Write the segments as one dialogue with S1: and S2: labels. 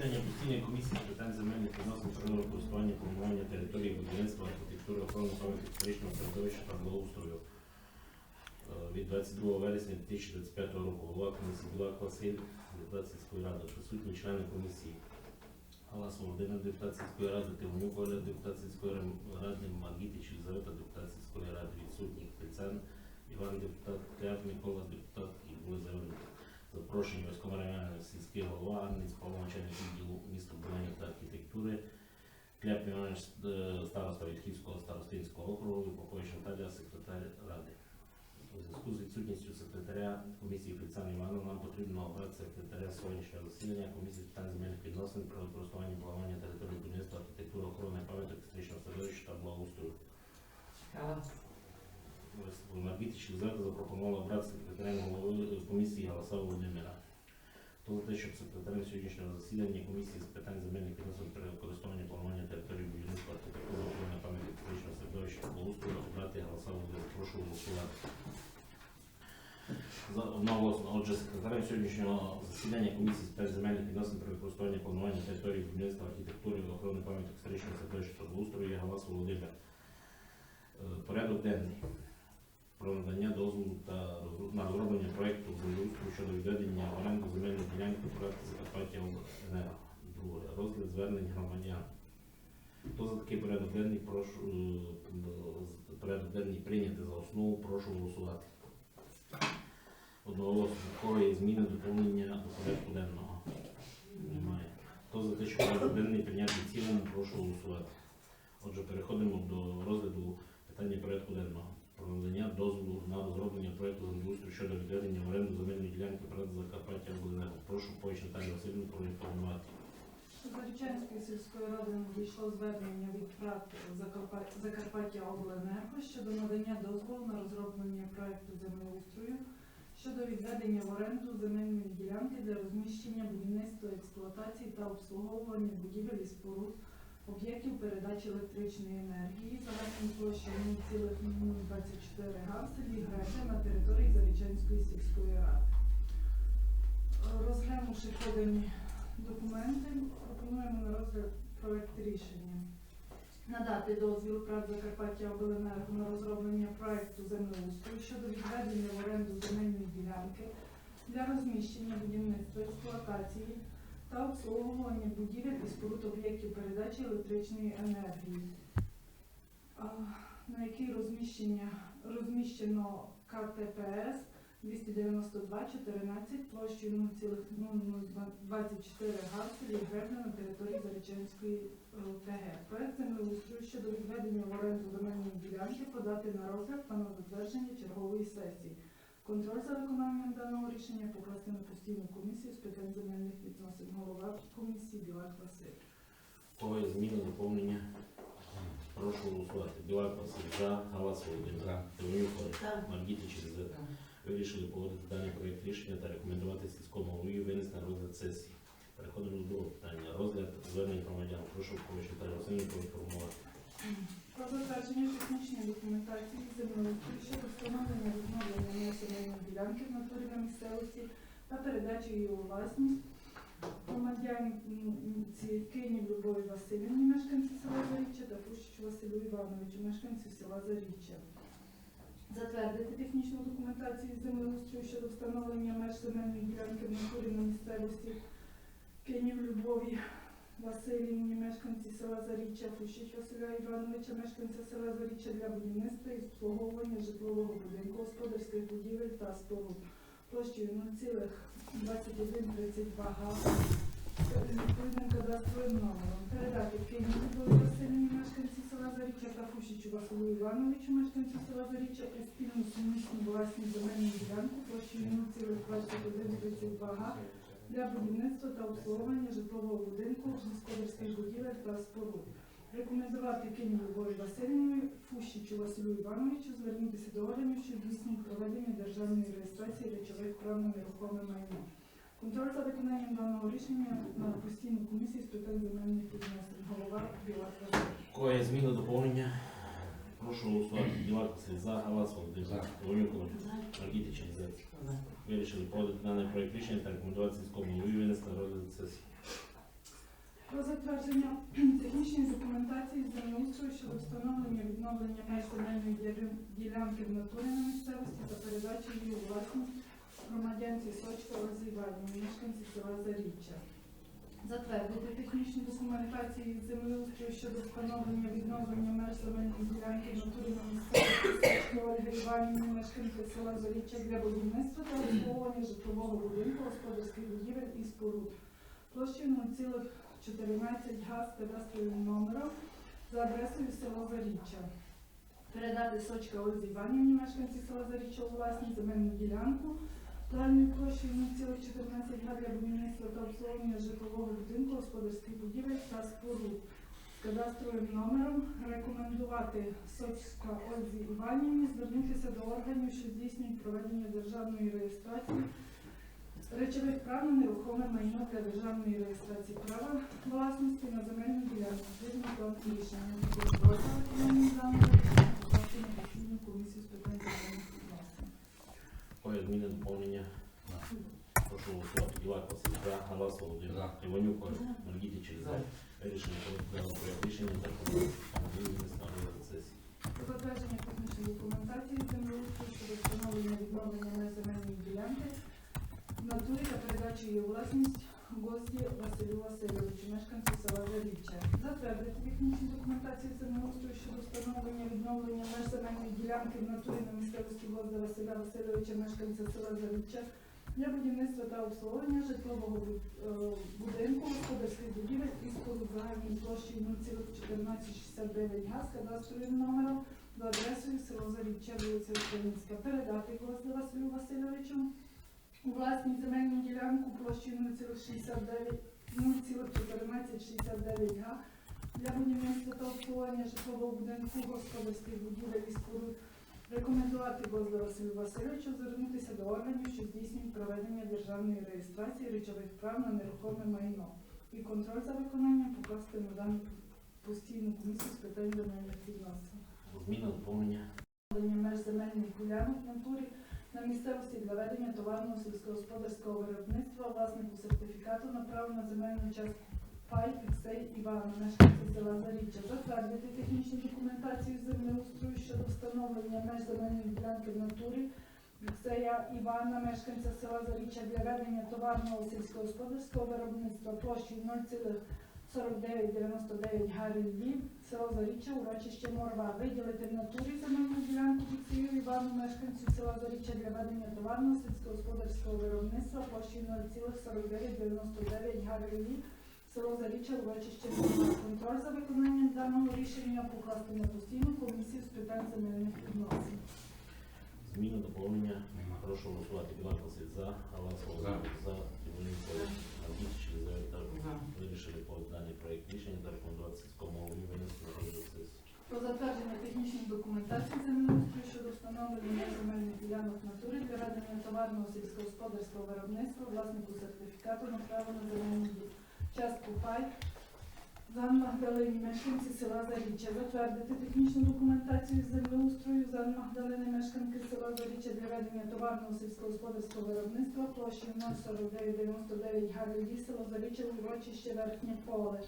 S1: засідання постійної комісії з питань земельних відносин природного користування, планування території будівництва, архітектури, охорони пам'яток історичного середовища та благоустрою Е, від 22 вересня 2025 року голова комісії Білак Василь, депутат сільської ради, присутні члени комісії. Галас Володимир, депутат сільської ради, Тимонюк Оля, депутат ради, Маргітич Єлизавета, депутат сільської ради, відсутніх Пецан, Іван, депутат Кляп, Микола, депутат і були заявлені. Запрошені військово районний сільський голова, Анниць, Павло, начальник відділу містобудування та архітектури, Кляп Іванович, е, староста Вітхівського старостинського округу, Попович Наталія, секретар ради. У зв'язку з відсутністю секретаря комісії Фіцана Івана нам потрібно обрати секретаря сьогоднішнього засідання комісії питань земельних відносин про використання планування території будівництва, архітектури, охорони пам'яток історичного середовища та благоустрою. Єлизавета запропонувала обрати секретарем комісії Галаса Володимира. Хто за те, щоб секретарем сьогоднішнього засідання комісії з питань земельних відносин при використанні планування території будівництва, архітектури, охорони пам'яток історичного середовища благоустрою обрати Галаса Володимира. Прошу голосувати. За одноголосно. Отже, секретарем сьогоднішнього засідання комісії з питань земельних відносин при використанні планування території будівництва, архітектури, охорони пам'яток історичного середовища та благоустрою є Галас Володимир. Е, Порядок денний про надання дозволу та на розроблення проєкту землеустрою щодо відведення в оренду земельної ділянки проекту Закарпаття Обленерго. Друге. Розгляд звернень громадян. Хто за такий порядок денний, прошу е, порядок денний прийняти за основу, прошу голосувати. Одноголосно. Кого є зміни, доповнення до порядку денного? Немає. Хто за те, що порядок денний прийняти цілому, прошу голосувати. Отже, переходимо до розгляду питання порядку денного про надання дозволу на розроблення проекту землеустрою щодо відведення в оренду земельної ділянки проекту Закарпаття Обленерго. Прошу Пович Наталію Васильівну проінформувати.
S2: Зарічанської сільської ради надійшло звернення від ПРАТ Закарпаття Обленерго щодо надання дозволу на розроблення проекту землеустрою щодо відведення в оренду земельної ділянки для розміщення будівництва, експлуатації та обслуговування будівель і споруд, об'єктів передачі електричної енергії загальною площею 0,024 га в на території Зарічанської сільської ради. Розглянувши подані документи, пропонуємо на розгляд проект рішення. Надати дозвіл ПРАТ Закарпаття Обленерго на розроблення проекту землеустрою щодо відведення в оренду земельної ділянки для розміщення будівництва, експлуатації та обслуговування будівель і споруд об'єктів передачі електричної енергії, на якій розміщено КТПС 292 14 площею 0,0024 га в на території Зареченської ОТГ. Проект землеустрою щодо відведення в оренду земельної ділянки подати на розгляд та на затвердження чергової сесії. Контроль за виконанням даного рішення покласти на постійну комісію з питань земельних відносин. Голова комісії Білак Василь.
S1: Кого є зміни, доповнення? Прошу голосувати. Білак Василь за, Галас Володимир.
S3: За.
S1: Тимонюк Олег.
S3: За.
S1: Маргітич Вирішили погодити даний проєкт рішення та рекомендувати сільському голові винести на розгляд сесії. Переходимо до другого питання. Розгляд звернень громадян. Прошу Пович Наталію Васильівну проінформувати.
S2: Про затвердження технічної документації землеустрою щодо встановлення відновлення населеної ділянки в натурі на місцевості та передачі її у власність громадянці Кинів Любові Васильівні, мешканці села Заріччя та Пущичу Василю Івановичу, мешканцю села Заріччя. Затвердити технічну документацію землеустрою щодо встановлення меж земельної ділянки в натурі на місцевості Кинів Любові Василівні, мешканці села Заріччя, Фущич Василя Івановича, мешканця села Заріччя для будівництва і обслуговування житлового будинку, господарських будівель та споруд. Площею 0,2132 га. Відповідним кадастровим номером. Передати Любові Васильівні, мешканці села Заріччя та Фущичу Василю Івановичу, мешканцю села Заріччя, спільну сумісну власну земельну ділянку площею 0,2132 га для будівництва та обслуговування житлового будинку, господарських будівель та споруд. Рекомендувати Кині Любові Васильівні, Фущичу Василю Івановичу звернутися до органів, що здійснюють проведення державної реєстрації речових прав на нерухоме майно. Контроль за виконанням даного рішення на постійну комісію з питань земельних відносин. Голова Білак.
S1: У Кого є зміни, доповнення? Прошу голосувати. Білак Василь за, Галас Володимир.
S3: За.
S1: Тимонюк Олег. Вирішили погодити даний проєкт рішення та рекомендувати сільському голові винести на розгляд сесії.
S2: Про затвердження технічної документації землеустрою щодо встановлення відновлення меж земельної ділянки в натурі на місцевості та передачі її власність громадянці Сочка Олезі Іванівні, мешканці села Заріччя. Затвердити технічну документацію з землеустрою щодо встановлення відновлення меж ділянки в натурі на місцевості Ольги села Заріччя для будівництва та обслуговування житлового будинку, господарських будівель і споруд площею 0,14 га з кадастровим номером за адресою село Заріччя. Передати Сочка Ользі Іванівні, мешканці села Заріччя у власність земельну ділянку загальною площею 0,14 га для будівництва та обслуговування житлового будинку, господарських будівель та споруд з кадастровим номером рекомендувати Сочка Ользі Іванівні звернутися до органів, що здійснюють проведення державної реєстрації речових прав на нерухоме майно для державної реєстрації права власності на земельну ділянку. Згідно план рішення комісію з питань земельних відносин.
S1: Кої зміни доповнення? Прошу голосувати. Білак Василь за, Галас Володимир,
S3: За.
S1: Іванюк Ольга, Маргітич за. Вирішили порядку проект рішення та не ставлю на сесії.
S2: Про затвердження технічної документації землеустрою щодо встановлення відновлення меж земельної ділянки в натурі та передачі її у власність гості Василю Васильовичу, мешканцю села Заріччя. Затвердити технічну документацію землеустрою щодо встановлення відновлення меж земельної ділянки в натурі на місцевості гостя Василя Васильовича, мешканця села Заріччя для будівництва та обслуговування житлового е, будинку, господарських будівель і споруд площею 0,1469 га з кадастровим номером за адресою село Заріччя, вулиця Українська. Передати гостю Василю Васильовичу у власність земельну ділянку площею 0,69 0,1469 га для будівництва та обслуговування житлового будинку, господарських будівель і споруд Рекомендувати Гозда Василю Васильовичу звернутися до органів, що здійснюють проведення державної реєстрації речових прав на нерухоме майно і контроль за виконанням покласти на дану постійну комісію з питань земельних відносин.
S1: Зміни доповнення?
S2: Меж земельних ділянок в натурі на місцевості для ведення товарного сільськогосподарського виробництва власнику сертифікату на право на земельну частку пай Фіксей Івана, мешканця села Заріччя, затвердити технічну документацію землеустрою щодо встановлення меж земельної ділянки натурі Фіксея Івана, мешканця села Заріччя для ведення товарного сільськогосподарського виробництва площею 0,4999 гарі Львів, село Заріччя, урочище Морва. Виділити в натурі земельну ділянку Фіксею Івану, мешканцю села Заріччя для ведення товарного сільськогосподарського виробництва площею 0,4999 гарі Львів, село Заріччя, урочище Морва. Контроль за виконанням даного рішення покласти на постійну комісію з питань земельних відносин.
S1: Зміни доповнення? Прошу голосувати. Білак Василь за, Володимир за, По даний проект рішення та рекомендувати сільському голові винести на розгляд сесії.
S2: Про затвердження технічної документації землеустрою щодо встановлення земельних ділянок в натурі для ведення товарного сільськогосподарського виробництва власнику сертифікату на право на земельну ді- частку пай Зан Магдалині, мешканці села Заріччя. Затвердити технічну документацію з землеустрою Зан Магдалини, мешканки села Заріччя для ведення товарного сільськогосподарського виробництва площею 04999 Галілі, село Заріччя, урочище Верхнє Поле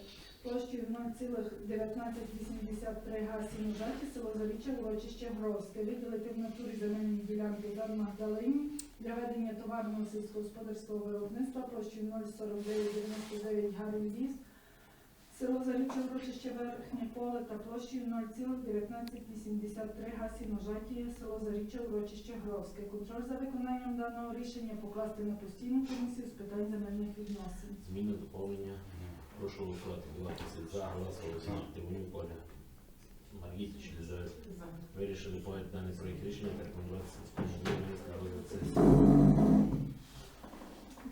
S2: площею 0,1983 га сіножаті, село Заріччя, урочище Грозьке. Виділити в натурі земельні ділянки за Магдалині для ведення товарного сільськогосподарського виробництва площею 0,4999 га Львів, село Заріччя, урочище Верхнє Поле та площею 0,1983 га сіножаті, село Заріччя, урочище Грозьке. Контроль за виконанням даного рішення покласти на постійну комісію з питань земельних відносин.
S1: Зміни доповнення? Прошу голосувати. Василь за, Галас Володимир, Іванюк Ольга, Маргітич за. Вирішили по даний проект рішення та рекомендувати голові винести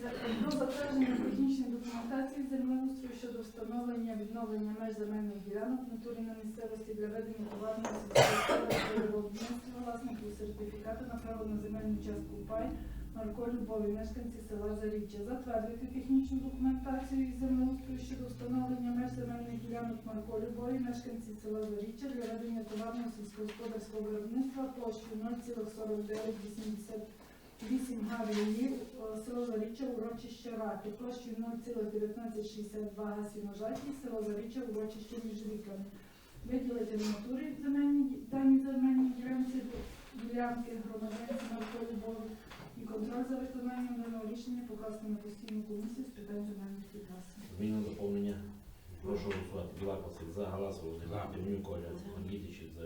S2: Про затвердження технічної документації землеустрою щодо встановлення відновлення меж земельних ділянок в натурі на місцевості для ведення товарного сільськогосподарського виробництва власнику сертифікату на право на земельну частку пай Марко Любові, мешканці села Заріччя. Затвердити технічну документацію із землеустрою щодо встановлення меж земельних ділянок Марко Любові, мешканці села Заріччя для ведення товарного сільськогосподарського виробництва площею 0,4980 8 гарів, село Заріччя, урочище Раки, площею 0,1962 га сіножаті, село Заріччя, урочище між ріками. Виділити в натурі земельні дані земельні ділянці ділянки громадянці навколо Богу і контроль за виконанням даного рішення покласти на постійну комісію з питань земельних відносин.
S1: Зміна доповнення. Прошу голосувати. Білаков за Галас Володимир. Тимонюк Оля. За.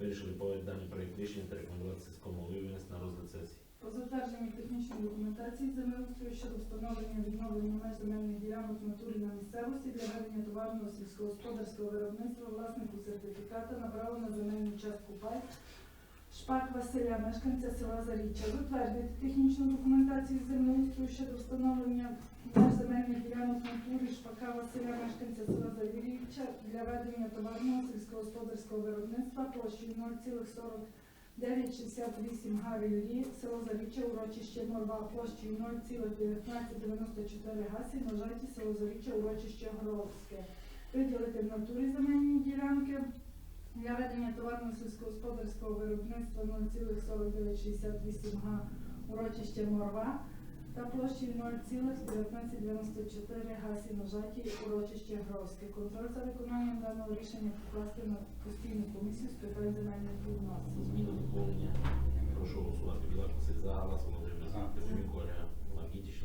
S1: Вирішили поводити даний проект рішення та рекомендувати сільському винести на розгляд сесії.
S2: Про затвердження технічної документації землеустрою щодо встановлення відновлення меж земельних ділянок в натурі на місцевості для ведення товарного сільськогосподарського виробництва власнику сертифіката на на земельну частку пай Шпак Василя, мешканця села Заріччя, затвердити технічну документацію землеустрою щодо встановлення земельних ділянок натурі Шпака Василя, мешканця села Заріччя для ведення товарного сільськогосподарського виробництва площею 0,40 968 Гаррі, село Заріччя, урочище Морва, площею 0,1994 гасі, нажаті село Заріччя, урочище Горовське. Виділити в натурі земельні ділянки для ведення товарно сільськогосподарського виробництва 0,4968 га, урочище Морва та площею 0,1994 гасі, нажаті урочище Гровське. Контроль за виконанням даного рішення покласти на постійну комісію з питань земельних відносин.
S1: Зміна доповнення. Прошу голосувати. Білаков за Галас Володимир.
S3: За.
S1: Тимонюк Оля. Мангітич.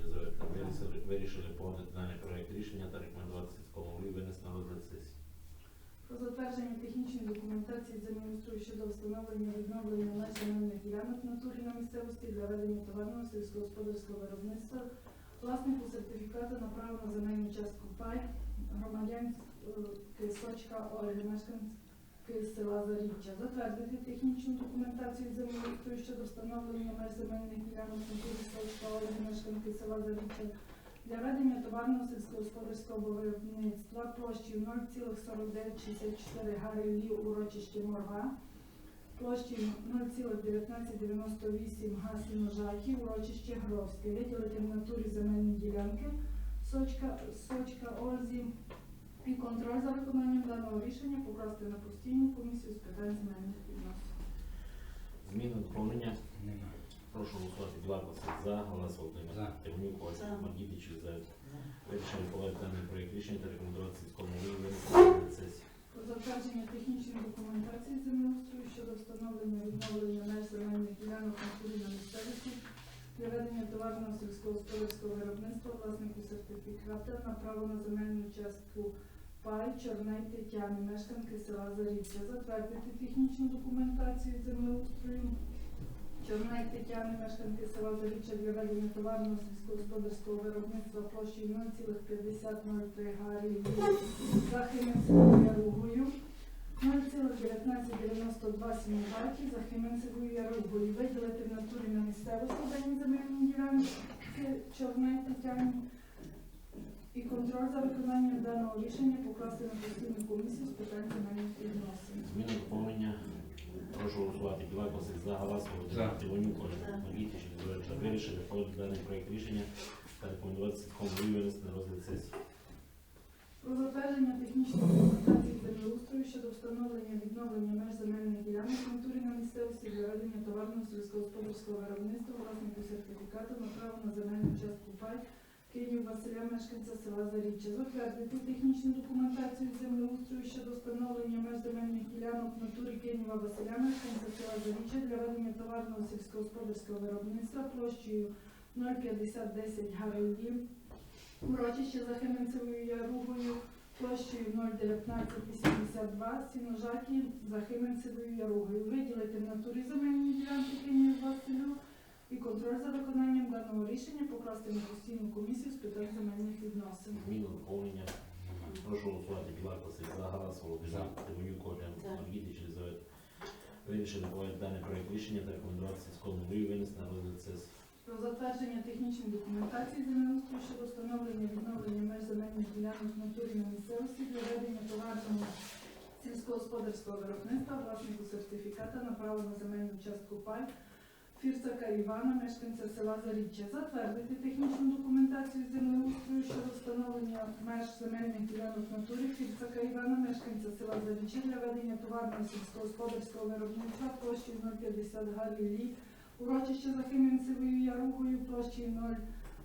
S1: Вирішили- Вирішили поводити даний проект рішення та рекомендувати сільському голові винести на розгляд сесії.
S2: Про затвердження технічної документації землеустрою щодо встановлення відновлення меж земельних ділянок натурі на місцевості для ведення товарного сільськогосподарського виробництва, власнику сертифіката на право на земельну частку пай, громадянки Сочка Ольги, мешканки села Заріччя. Затвердити технічну документацію землеустрою щодо встановлення меж земельних ділянок натурі Сочка мешканки села Заріччя, для ведення товарного сільськогосподарського виробництва площею 0,4964 гарелі урочище Морга, площею 0,1998 га сіножаті, урочище Гровське, виділити в натурі земельні ділянки Сочка, Сочка Ользі і контроль за виконанням даного рішення покласти на постійну комісію з питань земельних відносин.
S1: Зміна доповнення.
S3: Нема.
S1: Прошу голосувати. Білаков за Галас Володимир.
S3: За.
S1: Тимонюк Оля.
S4: За.
S1: Вирішили поводити даний проект рішення та рекомендувати сільському голові на сесії.
S2: Про затвердження технічної документації землеустрою щодо встановлення відновлення меж земельних ділянок на на місцевості для ведення товарного сільськогосподарського виробництва власнику сертифіката на право на земельну частку пай Чорней Тетяни, мешканки села Заріччя. Затвердити технічну документацію землеустрою Чорней Тетяни, мешканки села Заріччя для ведення товарного сільськогосподарського виробництва площею 0,5003 гарі Захименцевою Яругою, 0,1992 Сім'яті, Захименцевою Яругою. Виділити в натурі на місцевості дані земельні ділянки Чорней Тетяні і контроль за виконанням даного рішення покласти на постійну комісію з питань земельних відносин.
S1: Зміна доповнення. Прошу голосувати. Білаков за Галас
S3: За.
S4: За.
S1: Мангітич за. Вирішили поводити даний проект рішення та рекомендувати сільському голові винести на розгляд сесії.
S2: Про затвердження технічної документації землеустрою щодо встановлення відновлення меж земельних ділянок в натурі на місцевості для ведення товарного сільськогосподарського виробництва власнику сертифікату на право на земельну частку пай Київ Василя, мешканця села Заріччя. Затвердити технічну документацію землеустрою щодо встановлення меж земельних ділянок в натурі Києва Василя, мешканця села Заріччя для ведення товарного сільськогосподарського виробництва площею 05010 Гарелі урочище за Хименцевою Яругою площею 01982 сіножаті за Хименцевою Яругою. Виділити в натурі земельні ділянки Київ Василю і контроль за виконанням даного рішення покласти на постійну комісію з питань земельних відносин.
S1: Зміна доповнення. Прошу голосувати. Білаков за Галас Володимир. Тимонюк Оля.
S4: За.
S1: Мангітич за. Вирішили поводити даний проект рішення та рекомендувати сільському голові винести на розгляд сесії.
S2: Про затвердження технічної документації землеустрою щодо встановлення відновлення меж земельних ділянок в натурі на місцевості для ведення товарного сільськогосподарського виробництва власнику сертифіката на право на земельну частку пай Фірцака Івана, мешканця села Заріччя. Затвердити технічну документацію землеустрою щодо встановлення меж земельних ділянок в натурі Фірцака Івана, мешканця села Заріччя для ведення товарного сільськогосподарського виробництва площею 050 га Лілі урочище Захименцевою Яругою площею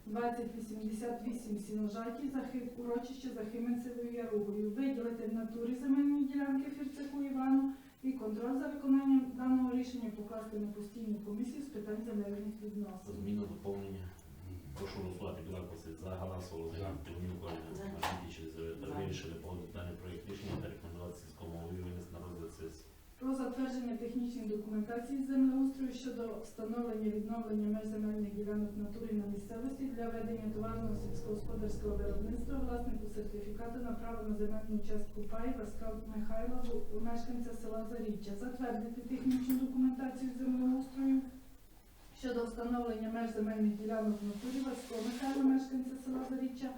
S2: 02088 Сіножаті, Захи- урочище Захименцевою Яругою. Виділити в натурі земельні ділянки Фірцику Івану і контроль за виконанням даного рішення покласти на постійну комісію з питань земельних відносин.
S1: Зміна доповнення. Прошу голосувати. Білак за. Галас Володимир.
S3: За.
S1: Єлизавета.
S3: За.
S1: Вирішили погодити даний проєкт рішення та рекомендувати сільському голові винести на.
S2: Про затвердження технічної документації землеустрою щодо встановлення відновлення меж земельних ділянок в натурі на місцевості для ведення товарного сільськогосподарського виробництва, власнику сертифікату на право на земельну частку пай Васка Михайла, в- мешканця села Заріччя. Затвердити технічну документацію землеустрою щодо встановлення меж земельних ділянок натурі Васько Михайла, мешканця села Заріччя,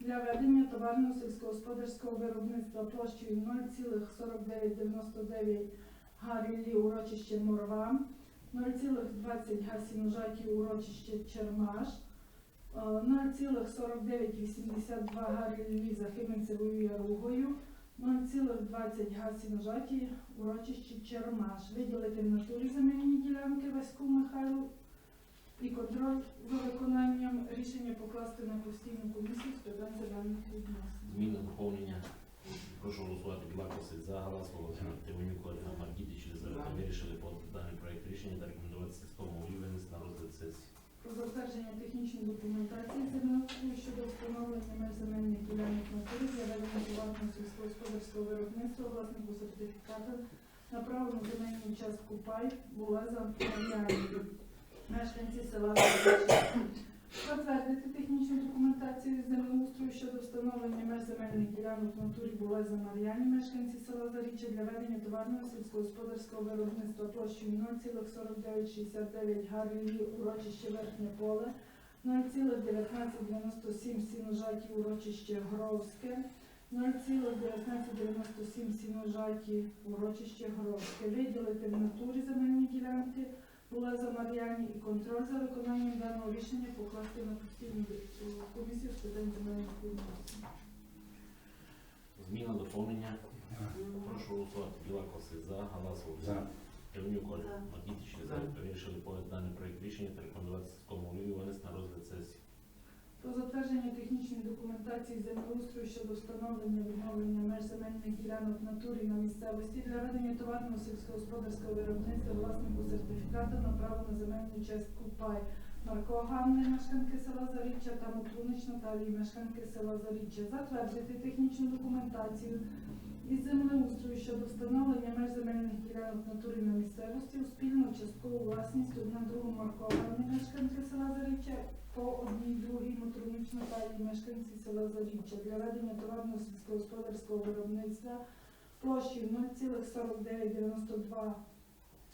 S2: для ведення товарного сільськогосподарського виробництва площею 0,4999 га урочище Морва, 0,20 га Сіножаті урочище Чермаш, е, 0,4982 га Ріллі Захименцевою Яругою, 0,20 га Сіножаті урочище Чермаш. Виділити в натурі земельні ділянки Ваську Михайлу і контроль за виконанням рішення покласти на постійну комісію з питань земельних відносин.
S1: Зміна доповнення. Прошу голосувати. Білак Василь за. Галас Володимир. Тимонюк Ольга. Єлизавета.
S3: За.
S1: Вирішили погодити даний проєкт рішення та рекомендувати сільському голові винести на розгляд сесії.
S2: Про затвердження технічної документації землеустрою щодо встановлення меж земельних ділянок на натурі для ведення товарного сільськогосподарського виробництва власнику сертифікату на право на земельну частку пай Булеза Мар'янівки, мешканці села. Затвердити технічну документацію землеустрою щодо встановлення меж земельних ділянок в натурі Булеза Мар'яні, мешканці села Заріччя для ведення товарного сільськогосподарського виробництва площею 0,4969 Гарлі, урочище Верхнє Поле, 0,1997 Сіножаті, урочище Гровське, 0,1997 Сіножаті, урочище Гровське. Виділити в натурі земельні ділянки Булеза Мар'яні і контроль за виконанням даного рішення покласти на постійну комісію з питань земельних відносин.
S1: Зміна доповнення. Прошу голосувати. Білак Василь за. Галас Володимир. Тимонюк Ольга.
S3: За.
S1: Вирішили погодити даний проєкт рішення та рекомендувати сільському голові винести на розгляд сесії.
S2: Про затвердження технічної документації землеустрою щодо встановлення відновлення меж земельних ділянок натурі на місцевості для ведення товарного сільськогосподарського виробництва власнику сертифікату на право на земельну частку пай Марко Ганни, мешканки села Заріччя та Мутрунич Наталії, мешканки села Заріччя. Затвердити технічну документацію із землеустрою щодо встановлення меж земельних ділянок в натурі на місцевості у спільну часткову власність на другу Марко Ганни, мешканки села Заріччя по одній другій Моторнич Наталії, мешканці села Заріччя для ведення товарного сільськогосподарського виробництва площею 0,4992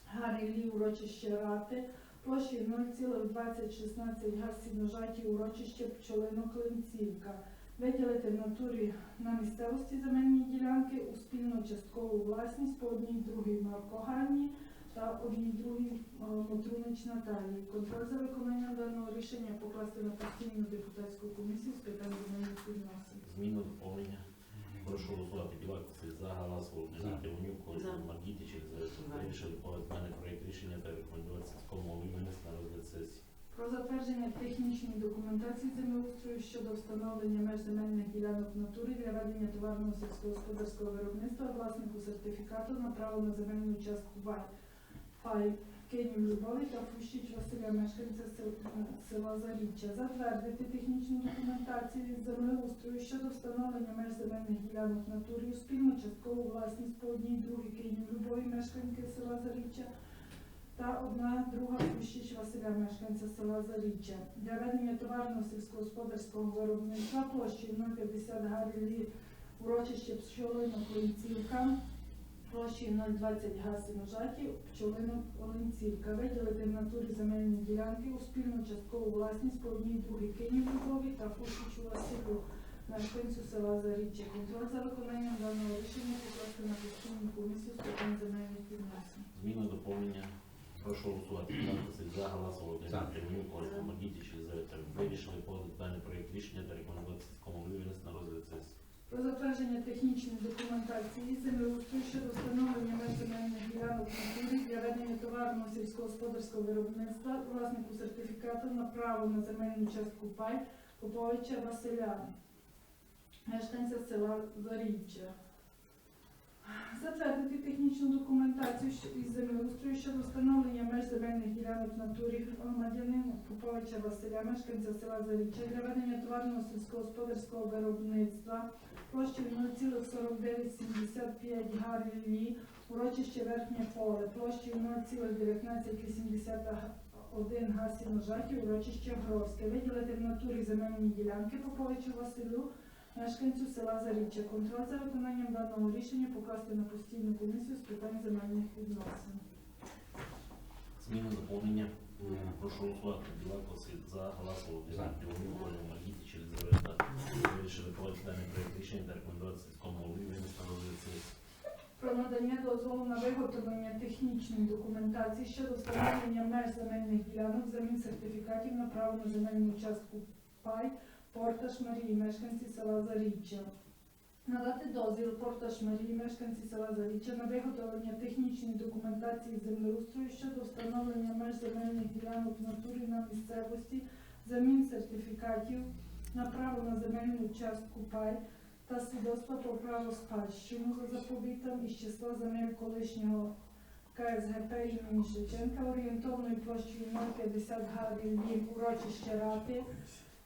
S2: Гарілі урочище Рати, площею 0,2016 га Сіножаті урочище Пчолино-Клинцівка. Виділити в натурі на місцевості земельні ділянки у спільну часткову власність по одній другій Маркоганні та одній другій е, Мотрунич Наталії. Контроль за виконанням даного рішення покласти на постійну депутатську комісію з питань земельних відносин.
S1: Зміна доповнення. Прошу голосувати. Білак Василь за. Галас Володимир.
S3: За.
S1: Тимонюк Ольга.
S3: За.
S1: Вирішили погодити рішення та рекомендувати сільському голові на розгляд сесії.
S2: Про затвердження технічної документації землеустрою щодо встановлення меж земельних ділянок в натурі для ведення товарного сільськогосподарського виробництва власнику сертифікату на право на земельну частку ВАЙ. Фай Кенів Любові та Фущич Василя, мешканця села Заріччя. Затвердити технічну документацію із землеустрою щодо встановлення меж земельних ділянок в натурі у спільну часткову власність по одній другій Кенів Любові, мешканки села Заріччя та одна друга Кущич Василя, мешканця села Заріччя. Для ведення товарного сільськогосподарського виробництва площею 050 Гарілі урочище Пчолино Клинцівка, площею 020 га Сіножаті, Пчолино Оленцівка. Виділити в натурі земельні ділянки у спільну часткову власність по одній другій Київ Любові та Кущичу Василю, мешканцю села Заріччя. Контроль за виконанням даного рішення покласти на постійну комісію з питань земельних відносин.
S1: Зміна доповнення. Прошу голосувати. За. Єлизавета. Вирішили погодити даний проєкт рішення та рекомендувати сільському голові на розгляд сесії.
S2: Про затвердження технічної документації землеустрою щодо встановлення меж земельних ділянок натурі для ведення товарного сільськогосподарського виробництва, власнику сертифікату на право на земельну частку пай Поповича Василя, мешканця села Заріччя. Затвердити технічну документацію із землеустрою щодо встановлення меж земельних ділянок в натурі громадянина Поповича Василя, мешканця села Заріччя, для ведення товарного сільськогосподарського виробництва площею 0,4975 га Льві, урочище Верхнє Поле, площею 0,1981 га Сіножаті, урочище Гровське, виділити в натурі земельні ділянки Поповичу Василю, мешканцю села Заріччя. Контроль за виконанням даного рішення покласти на постійну комісію з питань земельних відносин.
S1: Зміни доповнення. Прошу голосувати. Білак Василь за Галасову
S3: За.
S1: Білову Маргіті через Заверта. Вирішили проводити даний проєкт рішення та рекомендувати сільському голові винести на розгляд сесії.
S2: Про надання дозволу на виготовлення технічної документації щодо встановлення меж земельних ділянок замін сертифікатів на право на земельну частку пай Порташ Марії, мешканці села Заріччя. Надати дозвіл Порташ Марії, мешканці села Заріччя на виготовлення технічної документації землеустрою щодо встановлення меж земельних ділянок в натурі на місцевості, замін сертифікатів на право на земельну частку пай та свідоцтва про право спадщину за заповітом із числа земель колишнього КСГП імені Шевченка орієнтовною площею 050 га Львів, урочище Рати,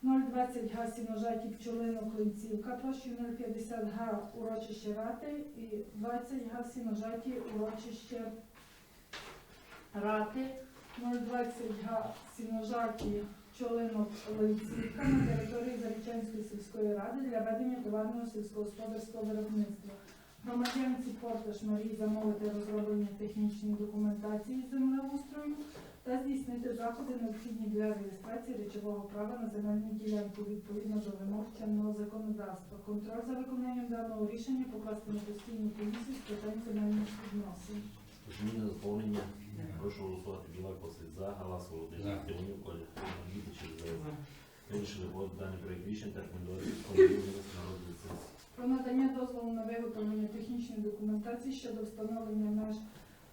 S2: 020 га Сіножаті Пчолино Клинцівка, площею 050 га урочище Рати і 20 га Сіножаті урочище Рати, 020 га Сіножаті Пчолинок Линцівка на території Зарічанської сільської ради для ведення товарного сільськогосподарського виробництва. Громадянці Порташ Марії замовити розроблення технічної документації землеустрою та здійснити заходи необхідні для реєстрації речового права на земельну ділянку відповідно до вимог чинного законодавства. Контроль за виконанням даного рішення покласти на постійну комісію з питань земельних відносин.
S1: Зміни доповнення. Прошу голосувати. Білак Василь за Колю Маргіті через Вирішили проводити даний проєкт рішення та рекомендувати сільському голові винести на розгляд сесії.
S2: Про надання дозволу на виготовлення технічної документації щодо встановлення меж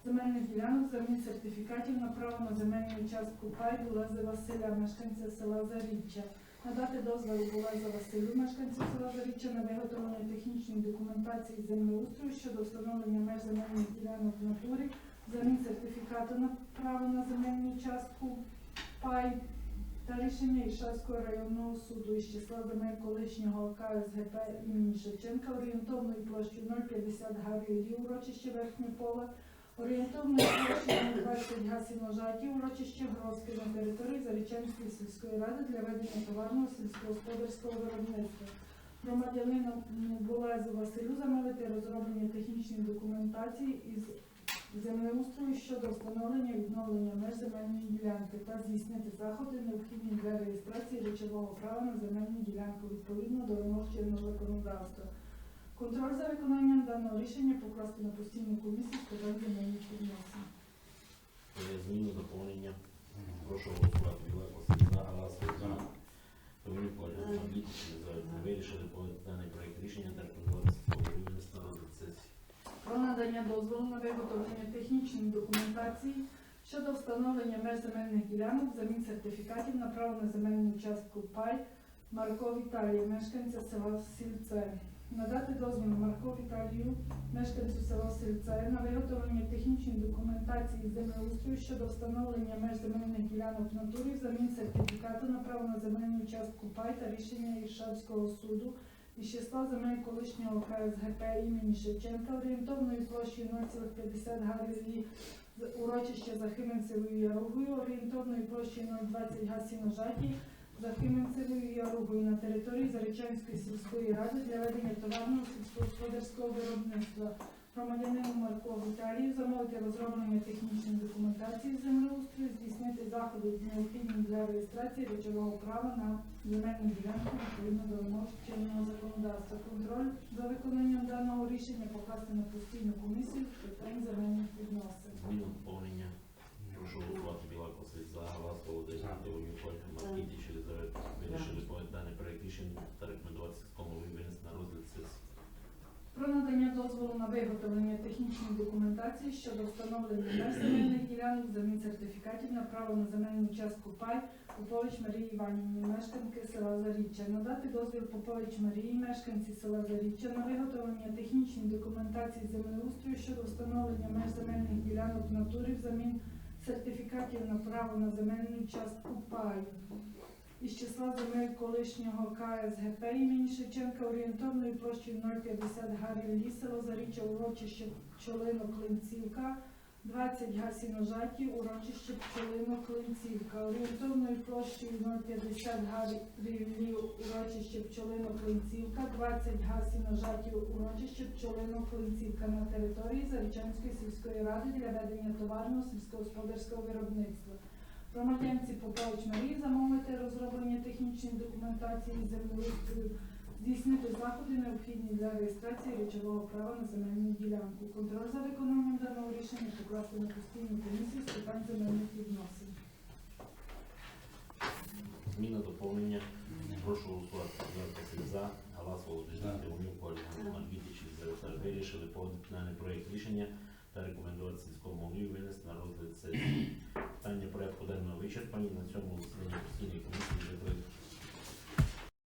S2: земельних ділянок замін сертифікатів на право на земельну частку пай Булези Василя, мешканця села Заріччя. Надати дозвіл Булеза Василю, мешканцю села Заріччя, на виготовлення технічної документації землеустрою щодо встановлення меж земельних ділянок в натурі, замін сертифікату на право на земельну частку пай та рішення Ішавського районного суду із числа земель колишнього КСГП імені Шевченка орієнтовною площею 050 га урочище Верхнє Поле, орієнтовною площею 020 га Сіножаті, урочище Гровське на території Зарічанської сільської ради для ведення товарного сільськогосподарського виробництва. Громадянину Булезу Василю замовити розроблення технічної документації із землеустрою щодо встановлення і відновлення меж земельної ділянки та здійснити заходи, необхідні для реєстрації речового права на земельну ділянку відповідно до вимог чинного законодавства. Контроль за виконанням даного рішення покласти на постійну комісію з питань земельних відносин.
S1: Е, Зміни доповнення. Прошу голосувати. Василь за Галасову
S3: За.
S1: Маргіті через Вирішили проводити даний проєкт рішення та рекомендувати розгляд сесії.
S2: Про надання дозволу на виготовлення технічної документації щодо встановлення меж земельних ділянок замін сертифікатів на право на земельну частку пай Марко Віталія, мешканця села Сільце. Надати дозвіл Марко Віталію, мешканцю села Сільце, на виготовлення технічної документації землеустрою щодо встановлення меж земельних ділянок в натурі взамін сертифікату на право на земельну частку пай та рішення Іршавського суду із числа земель колишнього КСГП імені Шевченка орієнтовною площею 0,50 га Льві, з- урочище Захименцевою Яругою, орієнтовною площею 0,20 га Сіножаті, Захименцевою Яругою на території Заречанської сільської ради для ведення товарного сільськогосподарського виробництва. Громадянину Марко Віталію замовити розроблення технічної документації землеустрою, здійснити заходи необхідні для реєстрації речового права на земельну ділянку відповідно до вимог чинного законодавства. Контроль за виконанням даного рішення покласти на постійну комісію з питань земельних відносин.
S1: Зміни доповнення. Прошу голосувати. Білак Василь за Галасову
S3: За.
S1: Білову Колю Маргіті через Заверта. Вирішили проводити даний проєкт рішення та рекомендувати сільському голові винести на розгляд сесії.
S2: дозволу на виготовлення технічної документації щодо встановлення меж земельних ділянок замін сертифікатів на право на земельну частку пай Попович Марії Іванівні, мешканки села Заріччя. Надати дозвіл Попович Марії, мешканці села Заріччя на виготовлення технічної документації землеустрою щодо встановлення меж земельних ділянок в натурі взамін сертифікатів на право на земельну частку паю із числа земель колишнього КСГП імені Шевченка орієнтовною площею 050 гарів ліс, село Заріччя, урочище Пчолино Клинцівка, 20 га сіножаті, урочище Пчолино Клинцівка, орієнтовною площею 050 гарів лів, урочище Пчолино Клинцівка, 20 га сіножаті, урочище Пчолино Клинцівка на території Зарічанської сільської ради для ведення товарного сільськогосподарського виробництва. Громадянці Попович Марії замовити розроблення технічної документації землеустрою, здійснити заходи, необхідні для реєстрації речового права на земельну ділянку. Контроль за виконанням даного рішення покласти на постійну комісію з питань земельних відносин.
S1: Зміна доповнення. Прошу голосувати. Записи за. Галас Володимир і Зеретар вирішили погодити даний проєкт рішення та рекомендувати сільському голові винести на розгляд сесії. Питання порядку денного вичерпані. На цьому засіданні постійної комісії вже